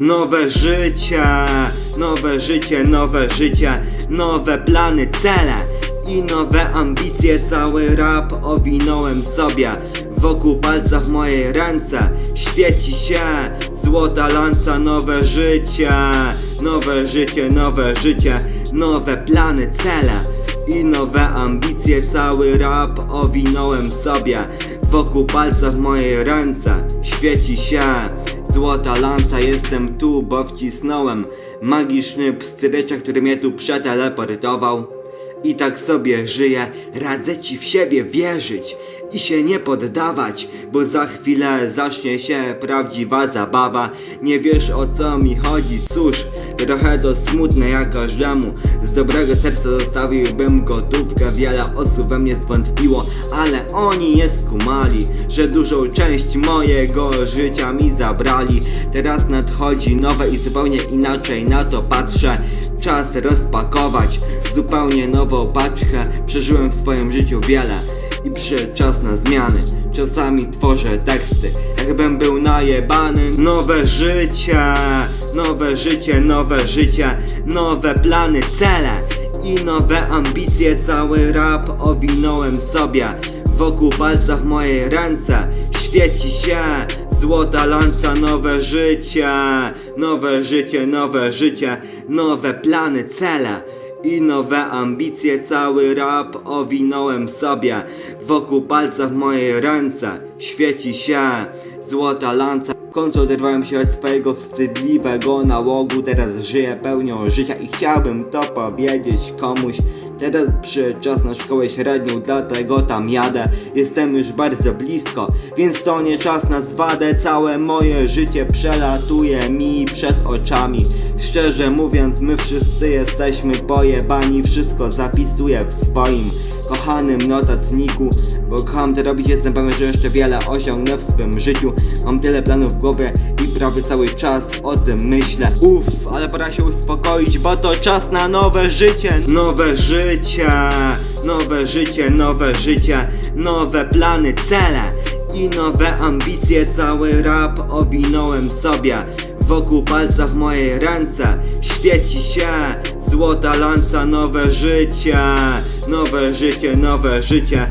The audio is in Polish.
Nowe życie, nowe życie, nowe życie, nowe plany, cele i nowe ambicje. Cały rap owinąłem sobie. Wokół palca w mojej ręce świeci się złota lanca. Nowe życie, nowe życie, nowe życie, nowe plany, cele i nowe ambicje. Cały rap owinąłem sobie. Wokół palca w mojej ręce świeci się Złota lanca, jestem tu, bo wcisnąłem magiczny pstryczek, który mnie tu przeteleportował. I tak sobie żyję, radzę ci w siebie wierzyć i się nie poddawać, bo za chwilę zacznie się prawdziwa zabawa. Nie wiesz o co mi chodzi, cóż, trochę to smutne jak każdemu. Z dobrego serca zostawiłbym gotówkę, wiele osób we mnie zwątpiło, ale oni nie skumali, że dużą część mojego życia mi zabrali. Teraz nadchodzi nowe i zupełnie inaczej na to patrzę. Czas rozpakować zupełnie nową paczkę. Przeżyłem w swoim życiu wiele i przyszedł czas na zmiany. Czasami tworzę teksty, jakbym był najebany. Nowe życie, nowe życie, nowe życie, nowe plany, cele i nowe ambicje. Cały rap owinąłem sobie. Wokół palca w mojej ręce świeci się Złota lanca, nowe życie, nowe życie, nowe życie, nowe plany, cele i nowe ambicje. Cały rap owinąłem sobie. Wokół palca w mojej ręce świeci się złota lanca. W końcu oderwałem się od swojego wstydliwego nałogu. Teraz żyję pełnią życia i chciałbym to powiedzieć komuś. Teraz przyszedł czas na szkołę średnią, dlatego tam jadę. Jestem już bardzo blisko, więc to nie czas na zwadę. Całe moje życie przelatuje mi przed oczami. Szczerze mówiąc, my wszyscy jesteśmy pojebani. Wszystko zapisuję w swoim kochanym notatniku, bo kocham to robić. Jestem pewien, że jeszcze wiele osiągnę w swym życiu. Mam tyle planów w głowie i prawie cały czas o tym myślę. Uff, ale pora się uspokoić, bo to czas na nowe życie. Nowe życie, nowe życie, nowe życie, nowe plany, cele i nowe ambicje. Cały rap owinąłem sobie. Wokół palca w mojej ręce. Świeci się złota lanca, nowe życie, nowe życie, nowe życie,